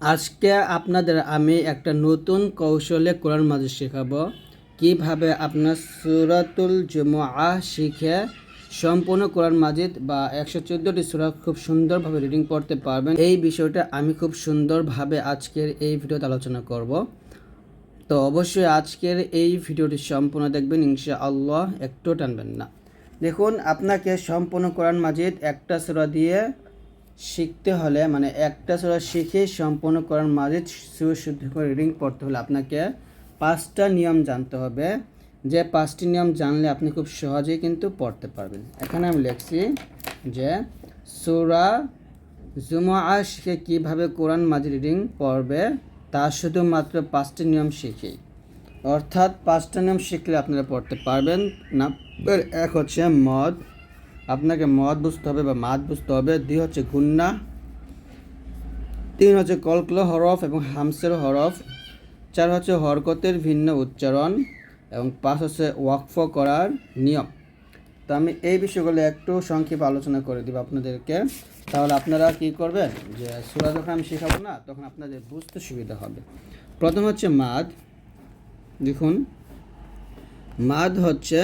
আজকে আপনাদের আমি একটা নতুন কৌশলে কোরআন মাজিদ শেখাবো। কীভাবে আপনার সুরাতুল জুমআ শিখে সম্পূর্ণ কোরআন মাজিদ বা একশো চোদ্দোটি সুরা খুব সুন্দরভাবে রিডিং করতে পারবেন। এই বিষয়টা আমি খুব সুন্দরভাবে আজকের এই ভিডিওতে আলোচনা করব। তো অবশ্যই আজকের এই ভিডিওটি সম্পূর্ণ দেখবেন ইনশা আল্লাহ একটু টানবেন না। দেখুন, আপনাকে সম্পূর্ণ কোরআন মাজিদ একটা সুরা দিয়ে শিখতে হলে মানে একটা সুরা শিখে সম্পূর্ণ কোরআন মাজিদ সুশুদ্ধ করে রিডিং পড়তে হলে আপনাকে পাঁচটা নিয়ম জানতে হবে। যে পাঁচটি নিয়ম জানলে আপনি খুব সহজেই কিন্তু পড়তে পারবেন। এখানে আমি লিখছি যে সুরা জুমা শিখে কীভাবে কোরআন মাজিদ রিডিং পড়বে, তা শুধুমাত্র পাঁচটি নিয়ম শিখেই। অর্থাৎ পাঁচটা নিয়ম শিখলে আপনারা পড়তে পারবেন না। এক হচ্ছে মদ। আপনাকে মদ বুঝতে হবে বা মাদ বুঝতে হবে। দুই হচ্ছে গুন্না তিন হচ্ছে কলকল হরফ এবং হামসের হরফ। চার হচ্ছে হরকতের ভিন্ন উচ্চারণ এবং পাঁচ হচ্ছে ওয়াকফ করার নিয়ম। তো আমি এই বিষয়গুলো একটু সংক্ষেপে আলোচনা করে দিব আপনাদেরকে। তাহলে আপনারা কি করবেন? যে সুরা যখন আমি শেখাবো না, তখন আপনাদের বুঝতে সুবিধা হবে। প্রথম হচ্ছে মাদ। দেখুন। মাদ হচ্ছে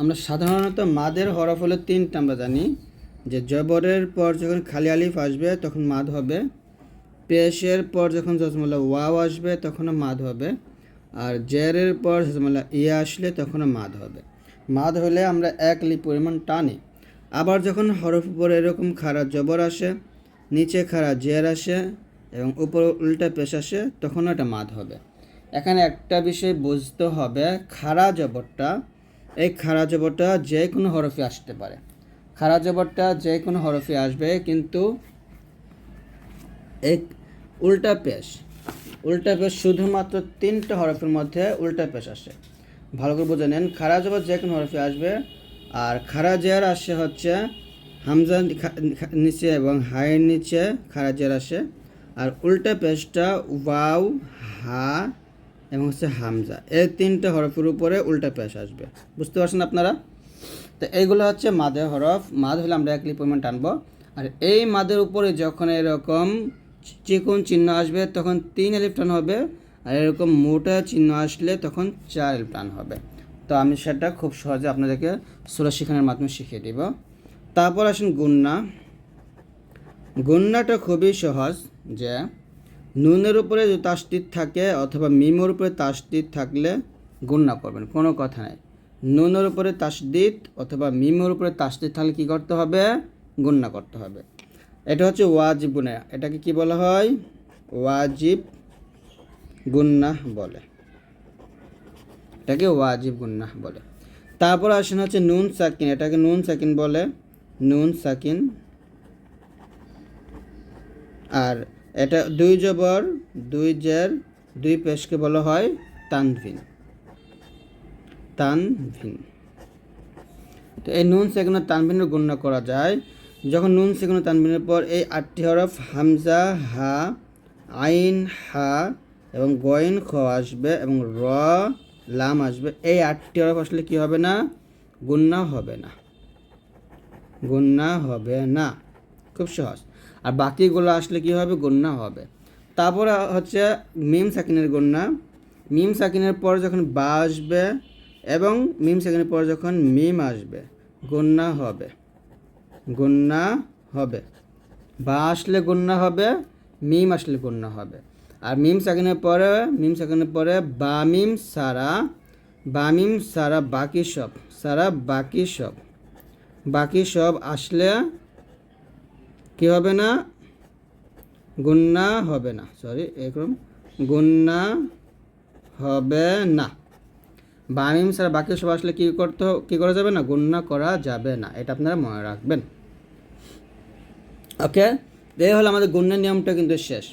আমরা সাধারণত মাদের হরফ হলো তিনটা আমরা জানি। যে জবরের পর যখন খালি আলিফ আসবে, তখন মাদ হবে। পেশের পর যখন জজমুল্লা ওয়াও আসবে, তখনও মাদ হবে। আর জেরের পর জজমুল্লা ইয়ে আসলে, তখনও মাদ হবে। মাদ হলে আমরা এক লি পরিমাণ টানি। আবার যখন হরফ উপরে এরকম খাড়া জবর আসে, নিচে খাড়া জের আসে এবং উপর উল্টা পেশ আসে তখন এটা মাদ হবে। এখানে একটা বিষয় বুঝতে হবে, খাড়া জবরটা এই খাড়া জবরটা যে কোনো হরফে আসতে পারে। খাড়া জবরটা যে কোনো হরফে আসবে, কিন্তু এক উল্টা পেশ উল্টা পেশ শুধুমাত্র তিনটা হরফের মধ্যে উল্টা পেশ আসে। ভালো করে বুঝে নেন, খাড়া জবর যে কোনো হরফে আসবে, আর খাড়া জের আসে হচ্ছে হামজা নিচে এবং হায়ের নিচে খাড়া জের আসে, আর উল্টা পেশটা ওয়াও, হা এবং হচ্ছে হামজা। এই তিনটে হরফের উপরে উল্টা পেশ আসবে। বুঝতে পারছেন আপনারা? তো এইগুলো হচ্ছে মাদের হরফ। মাদ হলে আমরা এক পরিমাণ টানবো। আর এই মাদের উপরে যখন এরকম চিকন চিহ্ন আসবে, তখন তিন এলিফ টান হবে। আর এরকম মোটা চিহ্ন আসলে তখন চার এলিফ টান হবে। তো আমি সেটা খুব সহজে আপনাদেরকে সুরা শিখানোর মাধ্যমে শিখিয়ে দিব। তারপর আসেন গুন্না। গুন্নাটা খুবই সহজ যে নুনের উপরে যদি তাসদিদ থাকে অথবা মিমের উপরে তাসদিদ থাকলে গুন্না করবেন, কোনো কথা নাই। নুনের উপরে তাসদিদ অথবা মিমের উপরে তাসদিদ থাকলে কী করতে হবে? গুন্না করতে হবে। এটা হচ্ছে ওয়াজিব গুনা এটাকে কি বলা হয়? ওয়াজিব গুন্না বলে। এটাকে ওয়াজিব গুন্না বলে। তারপর আসেন হচ্ছে নুন সাকিন। এটাকে নুন সাকিন বলে। নুন সাকিন আর এটা দুই জবর, দুই জের, দুই পেশকে বলা হয় তানভিন। তানভিন। তো এই নুন সেখানে তানভিনের গণ্য করা যায়। যখন নুন সেখানে তানভিনের পর এই আটটি হরফ হামজা, হা, আইন, হা এবং গয়েন, খ আসবে এবং র, লাম আসবে, এই আটটি হরফ আসলে কি হবে না? গুন্না হবে না। গুন্না হবে না। খুব সহজ। আর বাকিগুলো আসলে কি হবে গণ্যা হবে? তারপর হচ্ছে মিম সাকিনের গণ্যা। মিম সাকিনের পর যখন বা আসবে এবং মিম সাকিনের পর যখন মিম আসবে, গণ্যা হবে। গণ্যা হবে। বা আসলে গণ্যা হবে, মিম আসলে গণ্যা হবে। আর মিম সাকিনের পরে, মিম সাকিনের পরে বা মিম সারা, বা মিম সারা বাকি সব, সারা বাকি সব। বাকি সব আসলে কি হবে না? গুন্না হবে না। সরি এরকম। গুন্না হবে না। বামিম ছাড়া বাকি সব আসলে কী করতে কী করা যাবে না? গুন্না করা যাবে না। এটা আপনারা মনে রাখবেন। ওকে এই হলো আমাদের গুণ্যের নিয়মটা কিন্তু শেষ।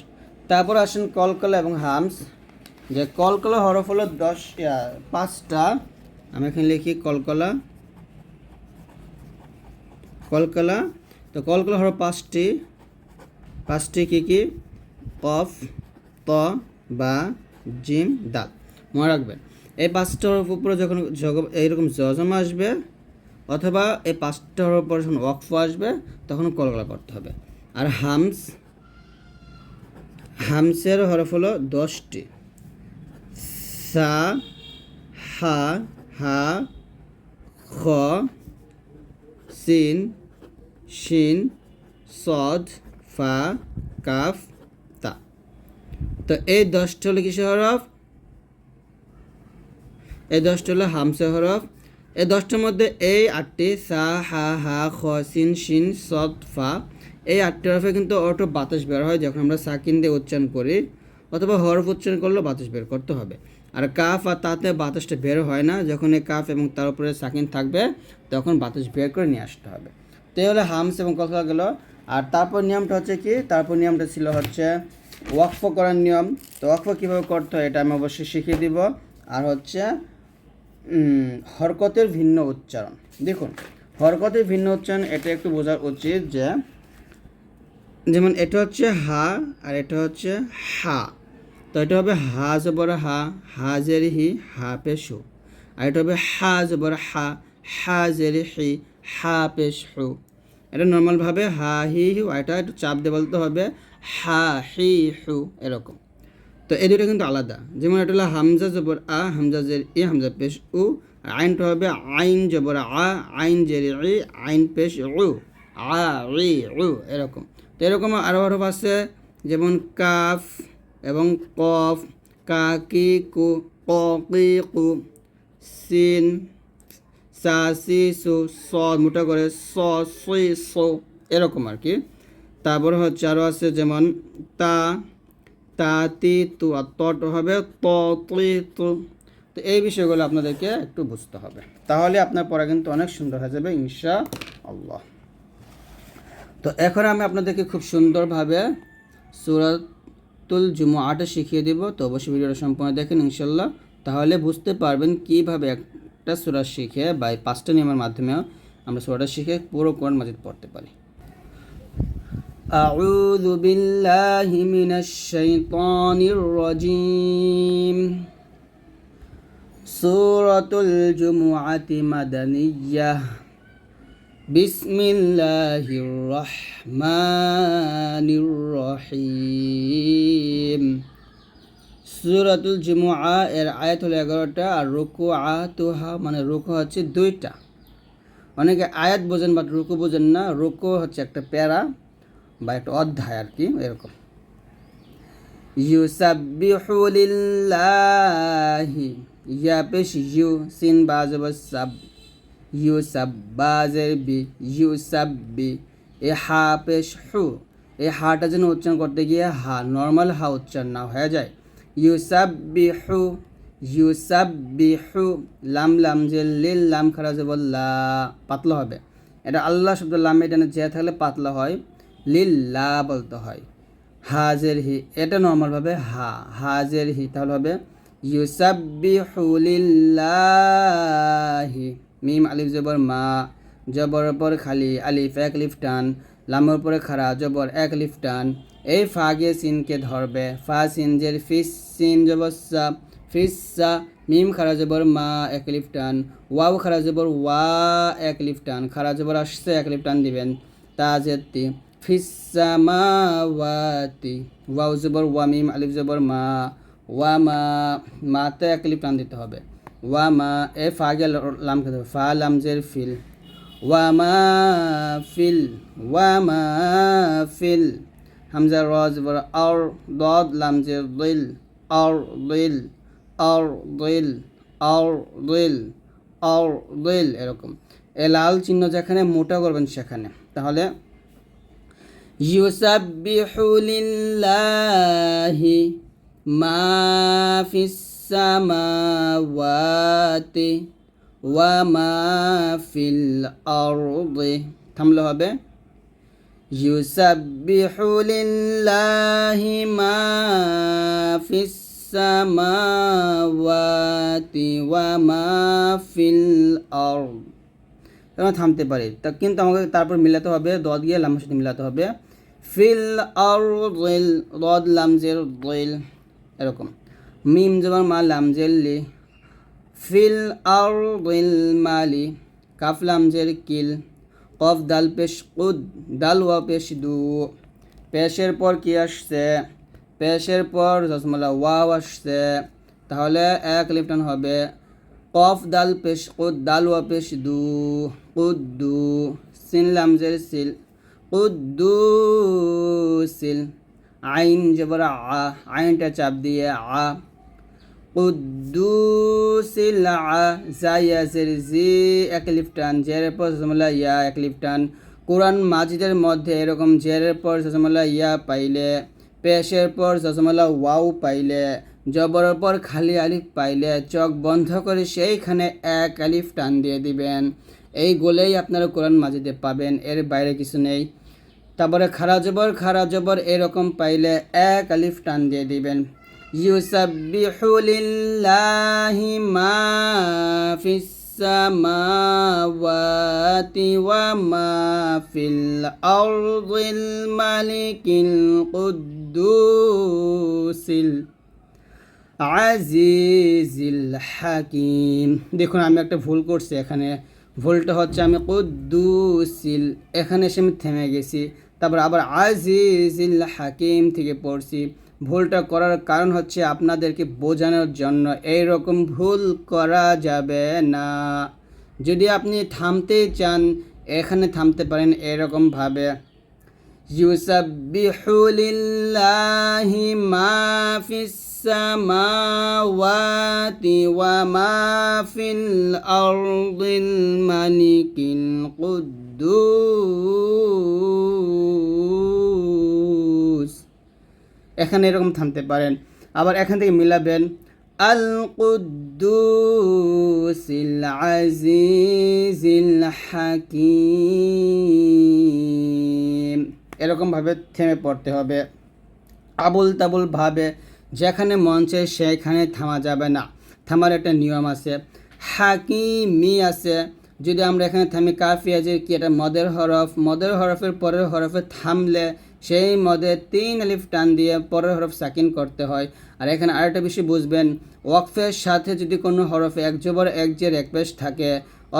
তারপর আসেন কলকলা এবং হামস। যে কলকলা হরফ হলো দশ পাঁচটা। আমি এখানে লিখি কলকলা। কলকলা তো কলকলা হলো পাঁচটি। পাঁচটি কী কী? কফ, ত, বা, জিম দাল মনে রাখবেন এই পাঁচটার উপরে যখন এইরকম জজম আসবে, অথবা এই পাঁচটার উপর যখন ওয়াকফ আসবে, তখন কলকলা করতে হবে। আর হামস, হামসের হরফ হলো দশটি। সা, হা হা, খ, সিন শিন, সদ, ফা, কাফ, তা। তো এই দশটি হলো কিসে হরফ? এই দশটি হলো হামসে হরফ। এই দশটার মধ্যে এই আটটি, সা, হা হা, খ, সিন, শিন, সদ, ফা, এই আটটি হরফে কিন্তু অটো বাতাস বের হয় যখন আমরা সাকিন দিয়ে উচ্চারণ করি, অথবা হরফ উচ্চারণ করলেও বাতাস বের করতে হবে। আর কাফ আর তাতে বাতাসটা বের হয় না, যখন এই কাফ এবং তার উপরে সাকিন থাকবে, তখন বাতাস বের করে নিয়ে আসতে হবে। তো এই হলো হামস এবং কথা গেল। আর তারপর নিয়মটা হচ্ছে কি? তারপর নিয়মটা ছিল হচ্ছে ওয়াকফ করার নিয়ম। তো ওয়াকফ কীভাবে করতে হয় এটা আমি অবশ্যই শিখিয়ে দিব। আর হচ্ছে হরকতের ভিন্ন উচ্চারণ। দেখুন, হরকতের ভিন্ন উচ্চারণ, এটা একটু বোঝা উচিত যে, যেমন এটা হচ্ছে হা আর এটা হচ্ছে হা। তো এটা হবে হা জবর হা হা জের হি হা পেশু। আর এটা হবে হা জবর হা হা জের হি হা পেশ হু এটা নর্মালভাবে হা, হি, হু এটা একটু চাপ দিয়ে বলতে হবে, হা, হি, হু, এরকম। তো এই দুটো কিন্তু আলাদা। যেমন এটা হলো হামজা জবর আ, হামজা জের ই, হামজা পেশ উ আইনটা হবে আইন জবর আ, আইন জের ই, আইন পেশ উ, আ ই উ, এরকম। তো এরকম আরও আরও আছে, যেমন কাফ এবং কফ, কা, কি, কু, ক, কি, কু, সিন সা সি সু স, মোটা করে স সুই সো, এরকম আর কি। তারপর হচ্ছে আরও আছে যেমন তা তা, তি, তু, আর তট হবে ত, তি, তু। তো এই বিষয়গুলো আপনাদেরকে একটু বুঝতে হবে। তাহলে আপনার পড়া কিন্তু অনেক সুন্দর হয়ে যাবে ইনশা আল্লাহ তো এখন আমি আপনাদেরকে খুব সুন্দরভাবে সুরাতুল জুমুআটা শিখিয়ে দিব। তো অবশ্যই ভিডিওটা সম্পূর্ণ দেখেন ইনশাল্লাহ তাহলে বুঝতে পারবেন কীভাবে একটা সুরা শিখে বা এই পাঁচটা নিয়মের মাধ্যমে আমরা সুরাটা শিখে পুরো কোরআন মাজিদ পড়তে পারি أعوذ بالله من الشيطان الرجيم سورة الجمعة مدنية بسم الله الرحمن الرحيم সুরাতুল জুমুআ এর আয়াত হলো এগারোটা আর রুকু আতুহা মানে রুকু হচ্ছে দুইটা। অনেকে আয়াত বোঝেন বাট রুকু বোঝেন না, রুকু হচ্ছে একটা প্যারা বা একটা অধ্যায় আর কি, এরকম। ইয়া ইউ সিন বাজব সাব ইউসাব বাজের বি, ইউসাব্বি, এ হা পেশ হু হাটা যেন উচ্চারণ করতে গিয়ে হা, নর্মাল হা উচ্চারণ না হয়ে যায়। ইউসাব্বিহু ইউসাব্বিহু, লাম লাম যে লিল, লাম, খারা যে বললা পাতলা হবে। এটা আল্লাহ শব্দ লামে, এটা যে থাকলে পাতলা হয়। লিল্লা বলতে হয়। হাজের হি, এটা নর্মালভাবে হা। হাজের হি, তাহলে হবে ইউসাব্বিহু লিল্লাহি। মিম, আলিফ জবর মা। জবর পর খালি, আলিফ, এক লিফ টান। লামের পরে খাড়া জবর এক লিফ এই ফা গিয়ে সিনকে ধরবে ফা সিন জের ফিস সিন জবসা ফিসা মিম খারা জবর মা এক লিফ টান ওয়াও খারা জবর ওয়া এক লিফ টান খারা জবর আসছে এক লিফ টান দিবেন তাজেতি ফিসামাওয়াতি ওয়াও জবর ওয়া মিম, আলিফ জবর মা। ওয়া মা, মাতে এক লিফ টান দিতে হবে। ওয়া মা, এ ফা গে লাম খেতে হবে ফা, লাম জের ফিল। ওয়ামা ফিল ওয়ামা ফিল হামজা রজ বর আর দদ লামজে দিল আর দিল আর দিল আর দিল আর দিল এরকম। এ লাল চিহ্ন যেখানে মোটা করবেন সেখানে। তাহলে ইউসাব্বিহু লিল্লাহি মা ফিস সামাওয়াতি ওয়ামা ফিল আরদে থামলে হবে। ইউসাব্বিহু লিল্লাহি মা ফিস সামাওয়াতি ওয়া মা ফিল আরদ তখন থামতে পারে। তা কিন্তু আমাকে তারপর মিলাতে হবে দদ গিয়ে লামের সাথে মিলাতে হবে। ফিল আর দদ লামজের দইল এরকম। মিম যেমন মা লামজের লি। ফিল আর মালি কাফ লামজের কিল, কফ দাল পেশ কুদ, দাল ওয়া পেশ দু। পেশের পর কি আসছে? পেশের পর জসমলা ওয়াও আসছে। তাহলে এক লিফটান হবে, কফ দাল পেশ কুদ, দাল ওয়া পেশ দু কুদ্দু সিন লামজের সিল কুদ্দু সিল। আইন যে জবর আ, আইনটা চাপ দিয়ে আ। জি লিফটান, জেরের পর জসমলা ইয়া এক লিফটান। কোরআন মাজিদের মধ্যে এরকম জেরের পর জসমলা ইয়া পাইলে, পেশের পর জসমলা ওয়াও পাইলে, জবরের পর খালি আলিফ পাইলে, চোখ বন্ধ করে সেইখানে এক আলিফ টান দিয়ে দিবেন। এই গোলেই আপনারা কোরআন মাজিদে পাবেন, এর বাইরে কিছু নেই। তারপরে খারা জবর খারা জবর এরকম পাইলে এক আলিফ টান দিয়ে দিবেন। লিল্লাহি মা ফিস সামাওয়াতি ওয়া মা ফিল আরদিল মালিকিল কুদ্দুসিল আজিজিল হাকিম দেখুন, আমি একটা ভুল করছি এখানে। ভুলটা হচ্ছে আমি কুদ্দুসিল এখানে এসে আমি থেমে গেছি। তারপর আবার আজিজিল হাকিম থেকে পড়ছি। ভুলটা করার কারণ হচ্ছে আপনাদেরকে বোঝানোর জন্য। এই রকম ভুল করা যাবে না। যদি আপনি থামতে চান, এখানে থামতে পারেন এরকমভাবে। ইউসাব্বিহু লিল্লাহি মা ফিস সামাওয়াতি ওয়া এখানে এরকম থামতে পারেন। আবার এখান থেকে মিলাবেন আল কুদ্দুসিল আজিজিল হাকিম। এরকমভাবে থেমে পড়তে হবে। আবুল তাবুল ভাবে, যেখানে মন চায় সেখানে থামা যাবে না। থামার একটা নিয়ম আছে। হাকিমি আছে। যদি আমরা এখানে থামি কাফি আছে, কি এটা মদের হরফ? মদের হরফের পরের হরফে থামলে সেই মদে তিন আলিফ টান দিয়ে পরের হরফ সাকিন করতে হয়। আর এখানে আরেকটা বিষয় বুঝবেন, ওয়াকফের সাথে যদি কোনো হরফে এক জবর, এক জের, এক পেশ থাকে,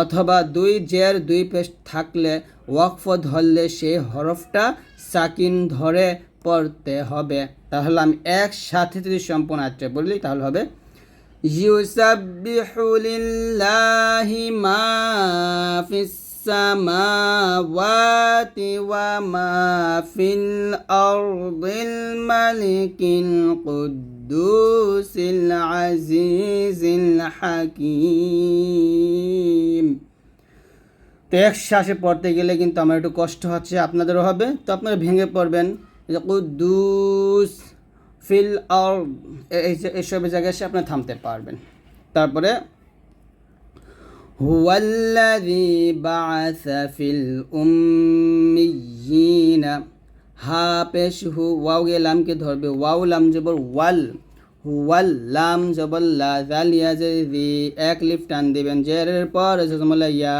অথবা দুই জের, দুই পেশ থাকলে ওয়াকফ ধরলে সেই হরফটা সাকিন ধরে পড়তে হবে। তাহলে আমি একসাথে যদি সম্পূর্ণ আত্মে বলি, তাহলে হবে লিল্লাহি মা ফিস সামাওয়াতি ওয়া মা ফিল আরদিল মালিকিল কুদ্দুসিল আজিজিল হাকিম তো এক শ্বাসে পড়তে গেলে কিন্তু আমার একটু কষ্ট হচ্ছে, আপনাদেরও হবে। তো আপনারা ভেঙে পড়বেন। কুদ্দুস ফিল আর এইসব জায়গায় এসে আপনি থামতে পারবেন তারপরে هو الذي بعث في الأميين হা পেশ হু ওয়াও গে লামকে ধরবে ওয়াও লাম জবর ওয়াল ওয়াল লাম জবর লা জাল ইয়া জি এক লিফ টান দিবেন জেরের পর জসমলা ইয়া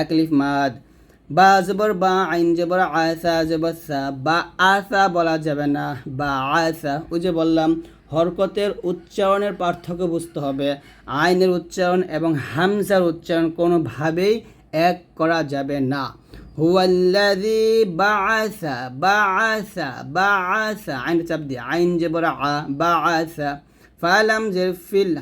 এক লিফ মাদ বা জবর বা আইন জবর, আয়সা জবর সা, বা আসা বলা যাবে না, বা আয়সা, ওই যে বললাম, হরকতের উচ্চারণের পার্থক্য বুঝতে হবে। আইনের উচ্চারণ এবং হামজার উচ্চারণ কোনোভাবেই এক করা যাবে না। হুয়াল্লাযী বাআসা বাআসা বাআসা, আইন চাপ দিয়ে, আইন জবর আ, বাআসা, ফালাম যে ফিল,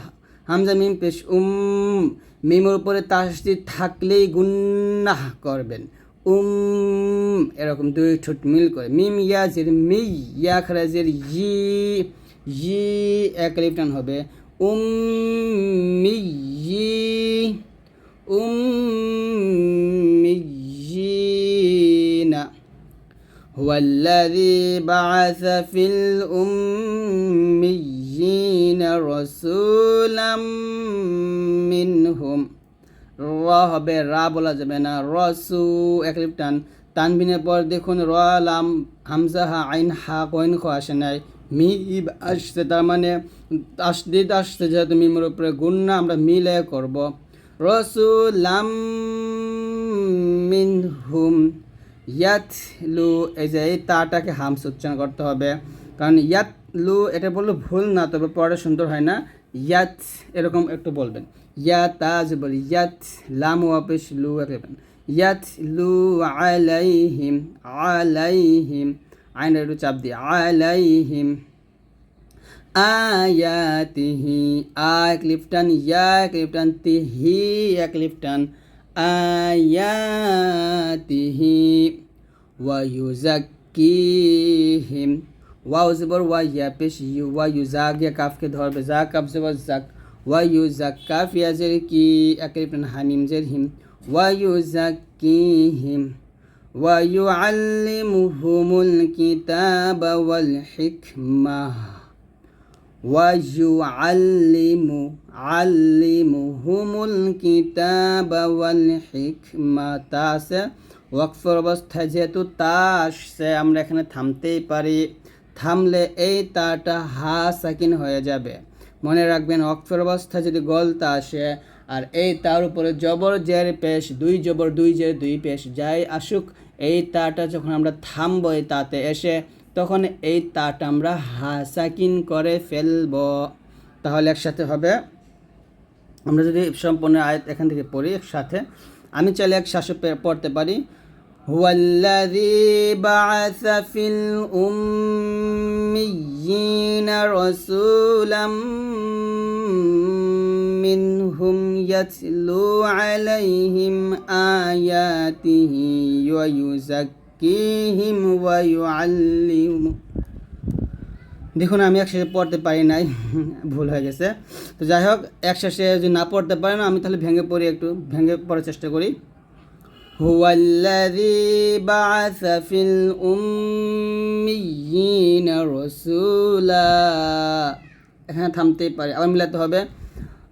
হামজা মিম পেশ উম, মিমের উপরে তাসদিদ থাকলেই গুন্নাহ করবেন। উম এরকম দুই ঠোঁট মিল করে মিম ইয়াজের মি ইয়া খারাজের ই ই এক লিপটান হবে উম মি ই উম মি না هو الذي بعث في الأميين رسولا منهم র হবে রা বলা যাবে না। রসু একলিপ টান তানবিনের পর দেখুন র লাম হামজা হা আইন হা কইন খ আসে নাই। মি ইব আসছে, তার মানে তাসদিদ আসছে, যেহেতু মিমের উপরে গুন্না আমরা মিলে করব। রসুলাম মিন হুম ইয়াত লু এই যে এই তাটাকে হামস উচ্চারণ করতে হবে। কারণ ইয়াত লু এটা বললে ভুল না, তবে পরে সুন্দর হয় না। ইয়াত, এরকম একটু বলবেন। ইয়া তাজ বল ইয়াত লাম ওয়াপিস লু রাখবেন ইয়াত লু আলাইহিম আলাইহিম আইন একটু চাপ দিয়ে আলাইহিম আয়াতিহি আ এক লিফটান ইয়া এক লিফটান তিহি এক লিফটান আয়াতিহি ওয়ায়ুজাক্কিহিম ওয়াও জবর ওয়া ইয়া পেশ ইউ ওয়া ইউজাক ইয়া কাফকে ধরবে জা কাফ জবর জাক ওয়াইউজাক্কা ফিয়াজের কি একরিপন হামিম জের হিম ওয়াইউজাক্কিহিম ওয়াইউআল্লিমুহুমুল কিতাব ওয়াল হিকমাহ ওয়াইউআল্লিমু আল্লিমুহুমুল কিতাব ওয়াল হিকমা তা আছে ওয়াকফর অবস্থায় যেহেতু তা আমরা এখানে থামতেই পারি। থামলে এই তাটা হা সাকিন হয়ে যাবে। মনে রাখবেন অক্ষর অবস্থা যদি গলতা আসে, আর এই তার উপরে জবর জের পেশ, দুই জবর, দুই জের, দুই পেশ যাই আসুক, এই তাটা যখন আমরা থামব এই তাতে এসে, তখন এই তাটা আমরা হাসাকিন করে ফেলব। তাহলে একসাথে হবে। আমরা যদি সম্পূর্ণ আয়াত এখান থেকে পড়ি একসাথে। আমি চাইলে এক শ্বাসে পড়তে পারি। هو الذي بعث في الأميين رسولا منهم يتلو عليهم آياته ويزكيهم ويعلمهم দেখুন আমি একসাথে পড়তে পারি নাই ভুল হয়ে গেছে তো যাই হোক একসাথে যদি না পড়তে পারে না আমি তাহলে ভেঙে পড়ি একটু ভেঙে পড়ার চেষ্টা করি هو الذي بعث في الأميين رسولا এখানে থামতেই পারি আবার মিলাতে হবে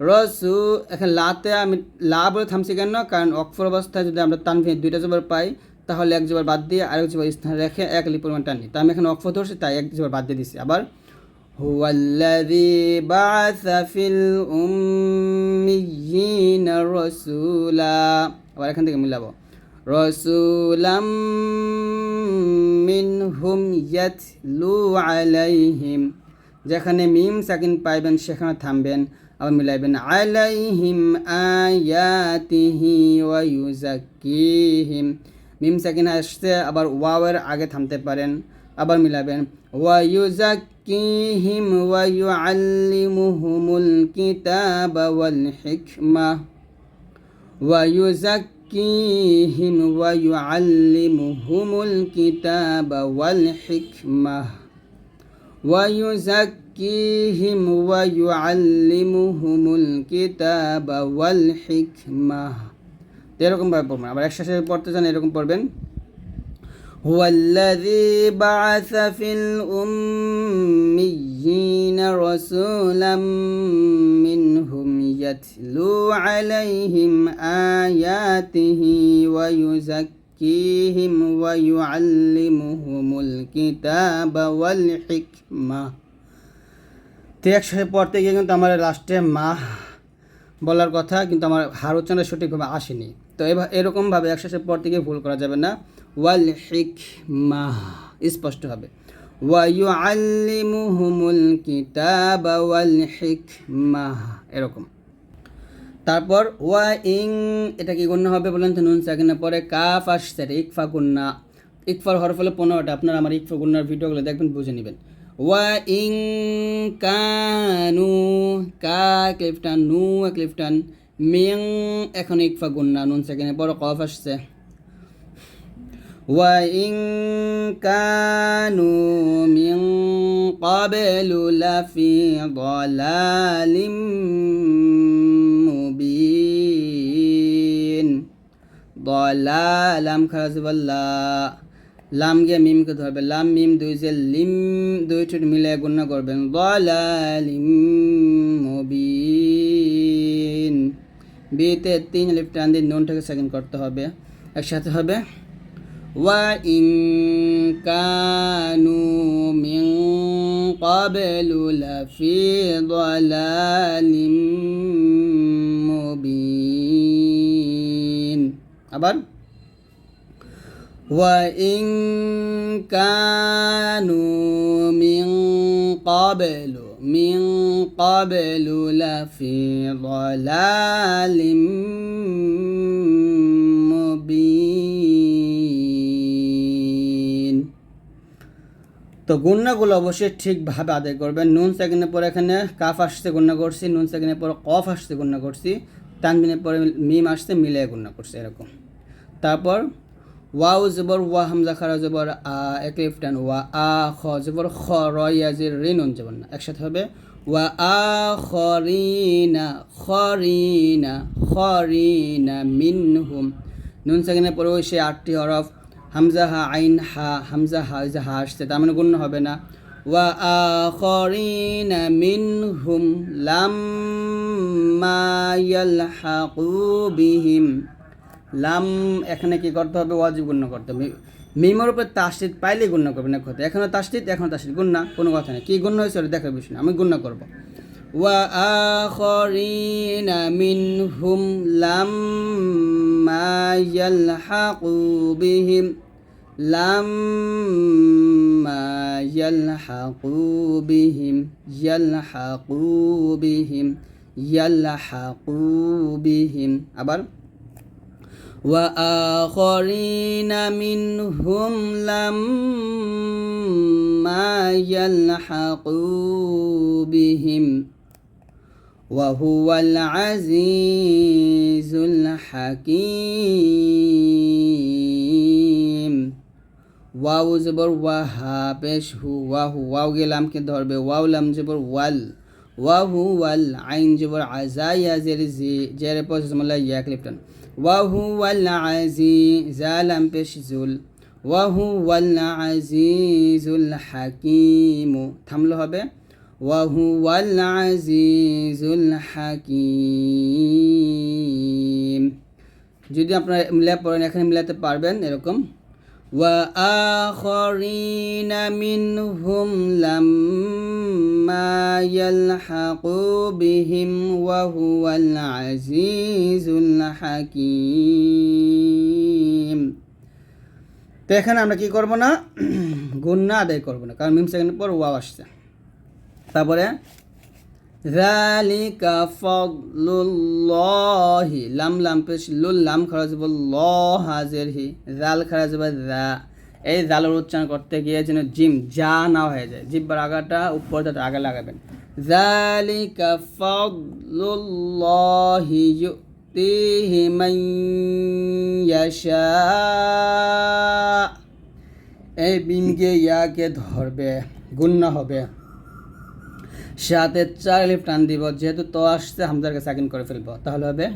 রসু এখানে লাতে আমি লা বলে থামছি কেন কারণ অক্ষর অবস্থায় যদি আমরা তানভিন দুইটা জবর পাই তাহলে এক জবর বাদ দিয়ে আরেক জবর স্থানে রেখে এক লি পরিমাণ টানি তা আমি এখানে অক্ষর ধরছি তাই এক জবর বাদ দিয়ে দিছি আবার هو الذي بعث في الأميين رسولا আবার এখান থেকে মিলাবো রসুলাম মিনহুম ইয়াতলু আলাইহিম। যেখানে মিম সাকিন পাইবেন, সেখানে থামবেন, আবার মিলাইবেন আলাইহিম আয়াতিহি ওয়া ইউজাক্কিহিম মিম সাকিন আসছে, আবার ওয়াওয়ের আগে থামতে পারেন, আবার মিলাবেন ওয়া ইউজাক্কিহিম ওয়া ইউআল্লিমুহুমুল কিতাবা ওয়াল হিকমা। ওয়া ওয়াল হিকমা ওয়া ইউজাক্কিহিম ওয়া ইউআল্লিমুহুমুল কিতাবা ওয়াল হিকমা এরকমভাবে পড়বেন আবার একসাথে পড়তে চান এরকম পড়বেন؟ هو الذي بعث في الأميين رسولا منهم يتلو عليهم آياته ويزكيهم ويعلمهم الكتاب والحكمة তো একসাথে পড়তে গিয়ে কিন্তু আমার লাস্টে মা বলার কথা কিন্তু আমার হার উচ্চারণ সঠিকভাবে আসেনি তো এরকমভাবে একসাথে পর থেকে ভুল করা যাবে না। ওয়াল হিকমা, স্পষ্ট হবে। ওয়ায়ু আল্লিমুহুমুল কিতাব ওয়াল হিকমা, এরকম। তারপর ওয়া ইং, এটা কি গণ্য হবে বলেন তো নুন সাকিনা? পরে কাফ আসছে ইকফা গুন্না ইকফার হরফ হলে পনেরোটা, আপনারা আমার ইকফা গুন্নার ভিডিওগুলো দেখবেন, বুঝে নেবেন। ওয়া ইং কানু, কা ক্লিফটান, নু ক্লিফটান মিং এখন ইকফা গুন্না নুন সেকেন্ডে পরে কফ আসছে وإن كانوا من قبل لفي ضلال মুবিন দলালাম খারাজ বল্লা লাম গিয়ে মিমকে ধরবে লাম মিম দুই যে লিম দুই ঠোঁট মিলে গণ্য করবেন দলালিম মুবিন বিতে তিন লিফ টান দিয়ে নুনটাকে সেকেন্ড করতে হবে। একসাথে হবে। ওয়া ইন কানু মিং ক্বাবলু লাফি দালালিম মুবিন। আবার وإن كانوا من قبل من قبل لفي ضلال مبين তো গুণনাগুলো অবশ্যই ঠিকভাবে আদায় করবেন নুন সেকেন্ডের পর এখানে কাফ আসছে গুণনা করছি নুন সেকেন্ডের পর কফ আসছে গুণনা করছি তানবিনের পরে মিম আসছে মিলে গুণনা করছি এরকম তারপর ওয়াও জবর, ওয়া হামজা খারা জবর, আ একলিফ টান ওয়া আ খ জবর, খ র ইয়াজির রে নুন জবর না। একসাথে হবে, ওয়া আ খরিনা খরিনা খরিনা মিনহুম। নুন সেকেন্ডের পরে সে আটটি হরফ, হামজা হা, আইন হা, হামজা হা হা আসছে, তার মানে গুণ হবে না। ওয়া আ খরিনা মিনহুম, লাম্মা ইয়ালহাকু বিহিম। লাম এখানে কি করতে হবে? ওয়াজিব গুণ্য করতে হবে। মিমের উপরে তাসিদ পাইলে গুণ্য করবে না কথা এখনও তাসিদ এখনও তাসিদ গুণ্যা কোনো কথা নেই। কী গুণ্য হয়েছে ওটা দেখার বিষয় না। আমি গুণ্য করব। ওয়া আখরিনা মিনহুম লাম্মা ইয়ালহাকু বিহিম। লাম্মা ইয়ালহাকু বিহিম। ইয়ালহাকু বিহিম। ইয়ালহাকু বিহিম। আবার وآخرين منهم لما يلحقوا بهم وهو العزيز الحكيم ওয়াও জবর ওয়াহা পেশ হু ওয়াহু ওয়াও গেলামকে ধরবে ওয়াও লাম জবর ওয়াল ওয়াহু ওয়াল আইন জবর আজাইয়া জের জি জের পর ইয়া ক্লিপটন ওয়াহুয়াল আজিজ আলাম পেশজুল ওয়াহুয়াল আজিজুল হাকিম থামলো হবে. ওয়াহুয়াল আজিজুল হাকিম যদি আপনারা মিলে পড়েন, এখানে মিলাতে পারবেন এরকম وآخرين منهم لما يلحقوا بهم وهو العزيز الحكيم তো এখানে আমরা কি করব না গুন্না আদায় করব না কারণ মিম সেকেন্ডের পর ওয়াও আসছে তারপরে ذلك فضل الله লাম লাম পেশ লুল লাম খারাজ ল হাজের হি জাল খারাজ দা এই জালের উচ্চারণ করতে গিয়ে যেন জিম যা না হয়ে যায় জিব্বার আগাটা উপর যাতে আগে লাগাবেন ذلك فضل الله يؤتيه من يشاء এই বিমকে ইয়াকে ধরবে গুন্না হবে সাথে চার লিফ টান দিব যেহেতু তো আসছে হামজারকে সাকিন করে ফেলবো তাহলে হবে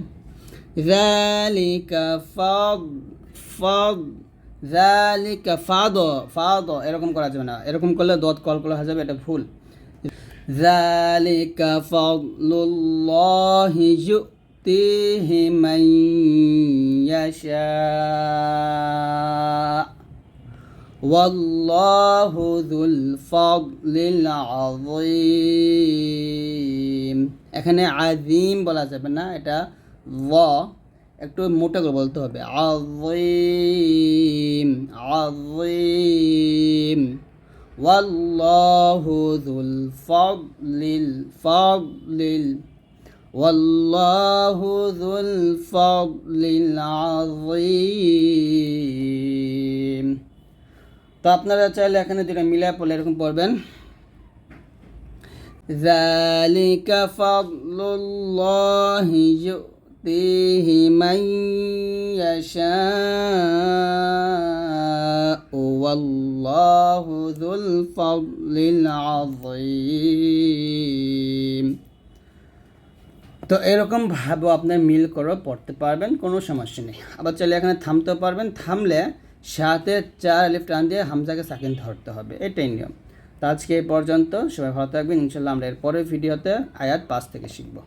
ذلك فض فض ذلك ফাদ ফাদ এরকম করা যাবে না এরকম করলে দত কল করা হয়ে যাবে এটা ভুল ذلك فضل الله يؤتيه من يشاء والله ذو الفضل العظيم এখানে আজিম বলা যাবে না এটা ল একটু মোটা করে বলতে হবে আজিম আজিম والله ذو الفضل الفضل والله ذو الفضل العظيم তো আপনারা চাইলে এখানে দুটা মিলিয়ে পড়লে এরকম পড়বেন ذلك فضل الله يؤتيه من يشاء والله ذو الفضل العظيم তো এরকম ভাবে আপনার মিল করে পড়তে পারবেন কোনো সমস্যা নেই আবার চাইলে এখানে থামতেও পারবেন থামলে সাথে চার লিফট টান দিয়ে হামজাকে সাকিন ধরতে হবে। এটাই নিয়ম। তো আজকে এই পর্যন্ত। সবাই ভালো থাকবেন। ইনশাল্লাহ আমরা এর পরের ভিডিওতে আয়াত পাঁচ থেকে শিখব।